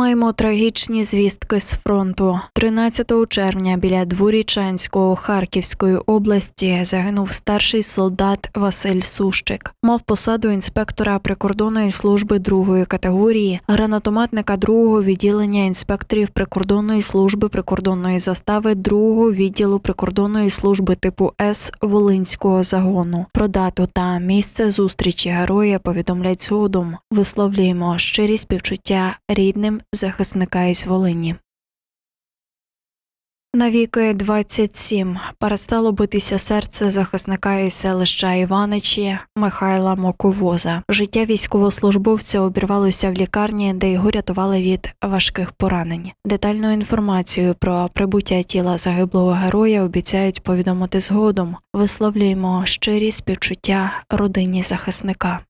Маємо трагічні звістки з фронту. 13 червня біля Дворічанського Харківської області загинув старший солдат Василь Сущик. Мав посаду інспектора прикордонної служби другої категорії, гранатометника другого відділення інспекторів прикордонної служби прикордонної застави другого відділу прикордонної служби типу С Волинського загону. Про дату та місце зустрічі героя повідомлять згодом. Висловлюємо щирі співчуття рідним захисника із Волині. Навіки 27 перестало битися серце захисника із селища Іваничі Михайла Моковоза. Життя військовослужбовця обірвалося в лікарні, де його рятували від важких поранень. Детальну інформацію про прибуття тіла загиблого героя обіцяють повідомити згодом. Висловлюємо щирі співчуття родині захисника.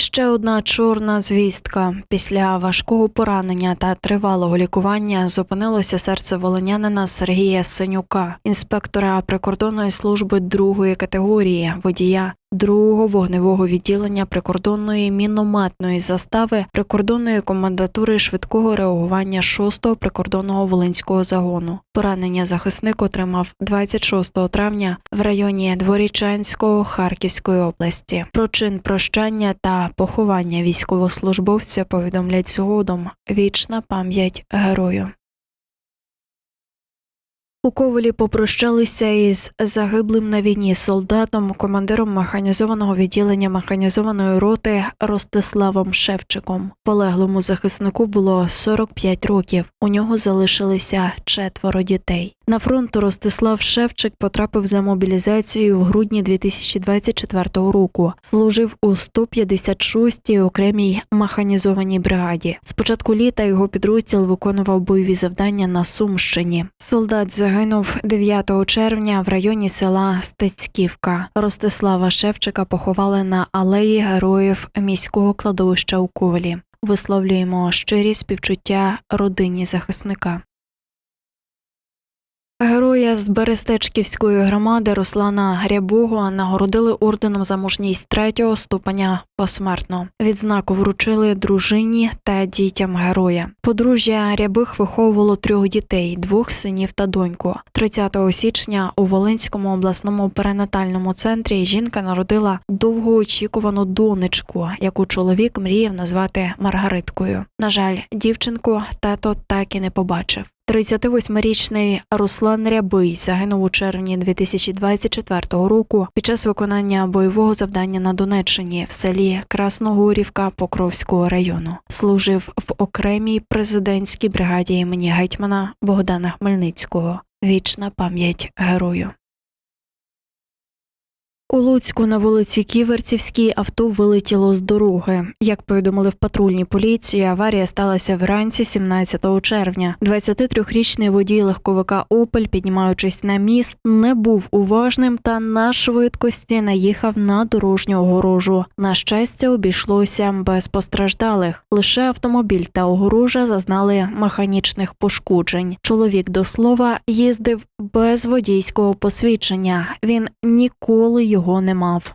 Ще одна чорна звістка. Після важкого поранення та тривалого лікування зупинилося серце волонянина Сергія Синюка, інспектора прикордонної служби другої категорії, водія другого вогневого відділення прикордонної мінометної застави прикордонної комендатури швидкого реагування 6-го прикордонного волинського загону. Поранення захисник отримав 26 травня в районі Дворічанського Харківської області. Про чин прощання та поховання військовослужбовця повідомлять згодом. Вічна пам'ять герою. У Ковелі попрощалися із загиблим на війні солдатом, командиром механізованого відділення механізованої роти Ростиславом Шевчиком. Полеглому захиснику було 45 років. У нього залишилися четверо дітей. На фронт Ростислав Шевчик потрапив за мобілізацію в грудні 2024 року. Служив у 156-й окремій механізованій бригаді. З початку літа його підрозділ виконував бойові завдання на Сумщині. Солдат загинув 9 червня в районі села Стецьківка. Ростислава Шевчика поховали на алеї героїв міського кладовища у Ковелі. Висловлюємо щирі співчуття родині захисника. Героя з Берестечківської громади Руслана Грябого нагородили орденом за мужність третього ступеня посмертно. Відзнаку вручили дружині та дітям героя. Подружжя Рябих виховувало трьох дітей: двох синів та доньку. 30 січня у Волинському обласному перинатальному центрі жінка народила довгоочікувану донечку, яку чоловік мріяв назвати Маргариткою. На жаль, дівчинку тато так і не побачив. 38-річний Руслан Рябий загинув у червні 2024 року під час виконання бойового завдання на Донеччині в селі Красногорівка Покровського району. Служив в окремій президентській бригаді імені гетьмана Богдана Хмельницького. Вічна пам'ять герою. У Луцьку на вулиці Ківерцівській авто вилетіло з дороги. Як повідомили в патрульній поліції, аварія сталася вранці 17 червня. 23-річний водій легковика Опель, піднімаючись на міст, не був уважним та на швидкості наїхав на дорожню огорожу. На щастя, обійшлося без постраждалих. Лише автомобіль та огорожа зазнали механічних пошкоджень. Чоловік до слова їздив без водійського посвідчення. Він ніколи його не мав.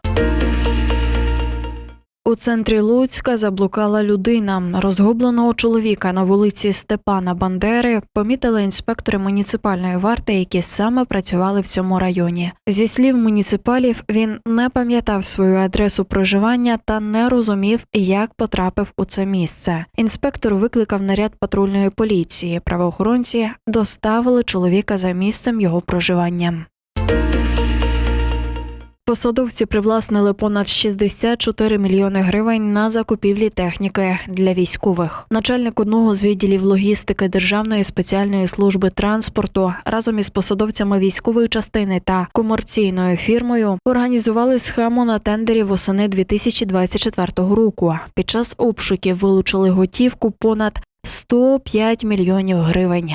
У центрі Луцька заблукала людина. Розгубленого чоловіка на вулиці Степана Бандери помітили інспектори муніципальної варти, які саме працювали в цьому районі. Зі слів муніципалів, він не пам'ятав свою адресу проживання та не розумів, як потрапив у це місце. Інспектор викликав наряд патрульної поліції. Правоохоронці доставили чоловіка за місцем його проживання. Посадовці привласнили понад 64 мільйони гривень на закупівлі техніки для військових. Начальник одного з відділів логістики Державної спеціальної служби транспорту разом із посадовцями військової частини та комерційною фірмою організували схему на тендері восени 2024 року. Під час обшуків вилучили готівку понад 105 мільйонів гривень.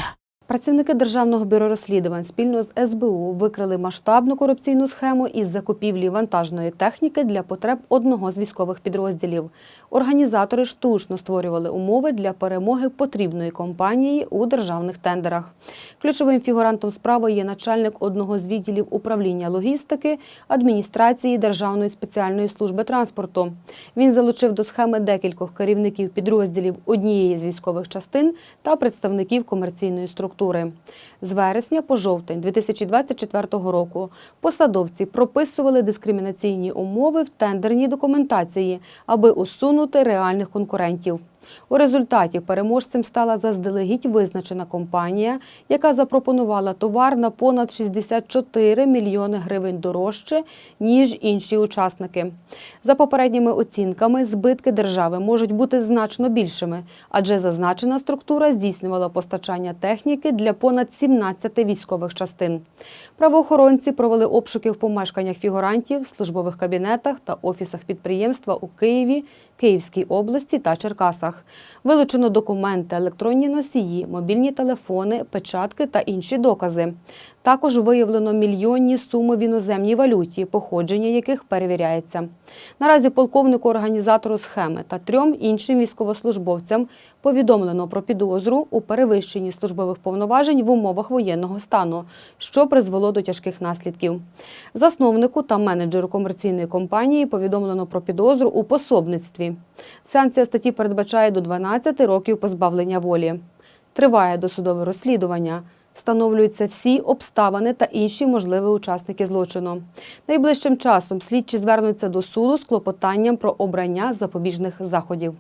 Працівники Державного бюро розслідувань спільно з СБУ викрили масштабну корупційну схему із закупівлі вантажної техніки для потреб одного з військових підрозділів. Організатори штучно створювали умови для перемоги потрібної компанії у державних тендерах. Ключовим фігурантом справи є начальник одного з відділів управління логістики адміністрації Державної спеціальної служби транспорту. Він залучив до схеми декількох керівників підрозділів однієї з військових частин та представників комерційної структури. З вересня по жовтень 2024 року посадовці прописували дискримінаційні умови в тендерній документації, аби усунути реальних конкурентів. У результаті переможцем стала заздалегідь визначена компанія, яка запропонувала товар на понад 64 мільйони гривень дорожче, ніж інші учасники. За попередніми оцінками, збитки держави можуть бути значно більшими, адже зазначена структура здійснювала постачання техніки для понад 17 військових частин. Правоохоронці провели обшуки в помешканнях фігурантів, службових кабінетах та офісах підприємства у Києві, Київській області та Черкасах. Вилучено документи, електронні носії, мобільні телефони, печатки та інші докази. Також виявлено мільйонні суми в іноземній валюті, походження яких перевіряється. Наразі полковнику організатору схеми та трьом іншим військовослужбовцям повідомлено про підозру у перевищенні службових повноважень в умовах воєнного стану, що призвело до тяжких наслідків. Засновнику та менеджеру комерційної компанії повідомлено про підозру у пособництві. Санкція статті передбачає до 12 років позбавлення волі. Триває досудове розслідування. Встановлюються всі обставини та інші можливі учасники злочину. Найближчим часом слідчі звернуться до суду з клопотанням про обрання запобіжних заходів.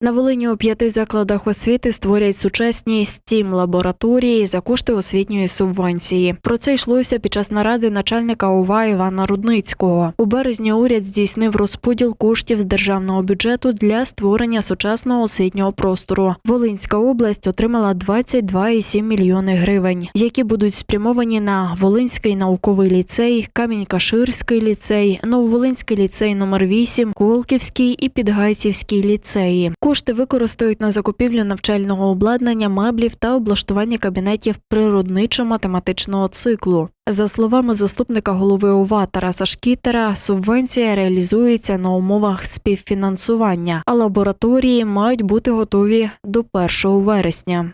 На Волині у п'яти закладах освіти створять сучасні стім лабораторії за кошти освітньої субвенції. Про це йшлося під час наради начальника ОВА Івана Рудницького. У березні уряд здійснив розподіл коштів з державного бюджету для створення сучасного освітнього простору. Волинська область отримала 22,7 мільйони гривень, які будуть спрямовані на Волинський науковий ліцей, Камінь-Каширський ліцей, Нововолинський ліцей номер 8 Колківський і Підгайцівський ліцеї. Кошти використають на закупівлю навчального обладнання, меблів та облаштування кабінетів природничо-математичного циклу. За словами заступника голови ОВА Тараса Шкітера, субвенція реалізується на умовах співфінансування, а лабораторії мають бути готові до 1 вересня.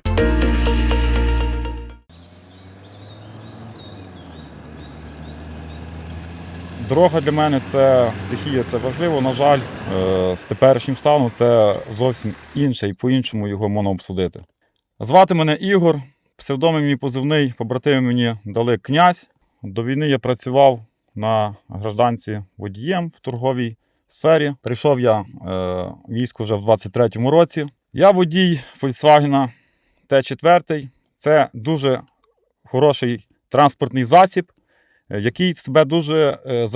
Дорога для мене це стихія, це важливо. На жаль, е, з теперішнім станом це зовсім інше і по-іншому його можна обсудити. Звати мене Ігор, псевдонім мій позивний, побратими мені дали князь. До війни я працював на гражданці водієм в торговій сфері. Прийшов я е, військо вже в 23-му році. Я водій Volkswagen Т4. Це дуже хороший транспортний засіб який себе дуже е,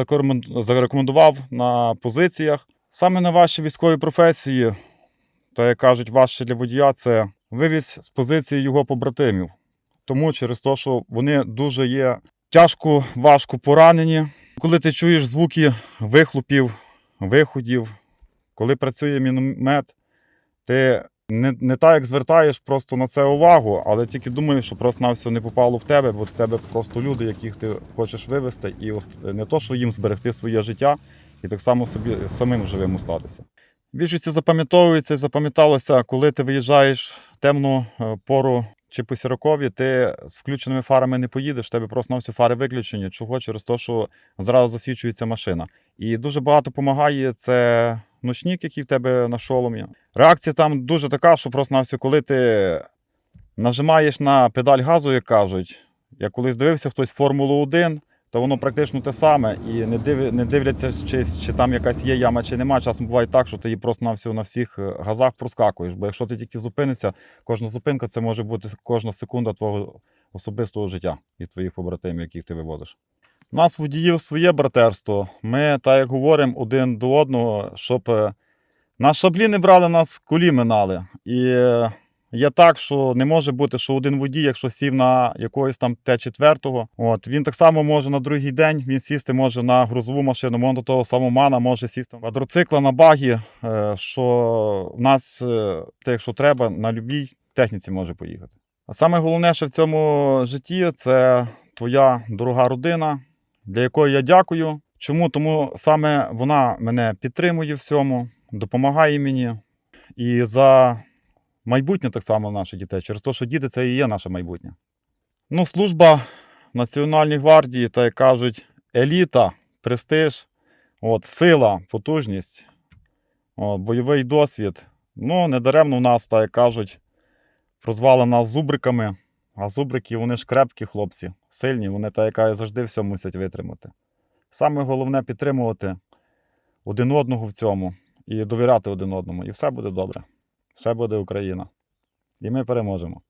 зарекомендував на позиціях. Саме на вашій військовій професії, та як кажуть, важче для водія, це вивіз з позиції його побратимів. Тому через те, що вони дуже є тяжко, важко поранені. Коли ти чуєш звуки вихлопів, виходів, коли працює міномет, ти не, не так як звертаєш просто на це увагу, але тільки думаєш, що просто на все не попало в тебе, бо в тебе просто люди, яких ти хочеш вивезти, і не то, що їм зберегти своє життя, і так само собі самим живим остатися. Більшості запам'ятовується і запам'яталося, коли ти виїжджаєш в темну е, пору чи по сірокові, ти з включеними фарами не поїдеш, в тебе просто на всі фари виключені. Чого? Через те, що зразу засвічується машина. І дуже багато допомагає це ночник, який в тебе на шоломі. Реакція там дуже така, що просто на все, коли ти нажимаєш на педаль газу, як кажуть. Я колись дивився хтось Формулу 1, то воно практично те саме. І не, див, не дивляться, чи, чи там якась є яма, чи нема. Часом буває так, що ти її просто на всю на всіх е, газах проскакуєш. Бо якщо ти тільки зупинишся, кожна зупинка це може бути кожна секунда твого особистого життя і твоїх побратимів, яких ти вивозиш. У нас водіїв своє братерство. Ми, так як говоримо один до одного, щоб е, нас шаблі не брали, нас кулі минали. І е, є так, що не може бути, що один водій, якщо сів на якогось там Т4, от він так само може на другий день він сісти може на грузову машину, може до того самого мана може сісти на квадроцикла, на багі, е, що в нас, те, якщо треба, на любій техніці може поїхати. А саме головне, що в цьому житті це твоя дорога родина, для якої я дякую, Чому? Тому саме вона мене підтримує в всьому, допомагає мені. І за майбутнє так само наших дітей, через те, що діти це і є наше майбутнє. Ну, служба в Національній гвардії, так як кажуть, еліта, престиж, от, сила, потужність, от, бойовий досвід. Ну, недаремно в нас, так як кажуть, прозвали нас зубриками. А зубрики, вони ж крепкі хлопці, сильні, вони та, яка завжди все мусять витримати. Саме головне підтримувати один одного в цьому і довіряти один одному. І все буде добре. Все буде Україна. І ми переможемо.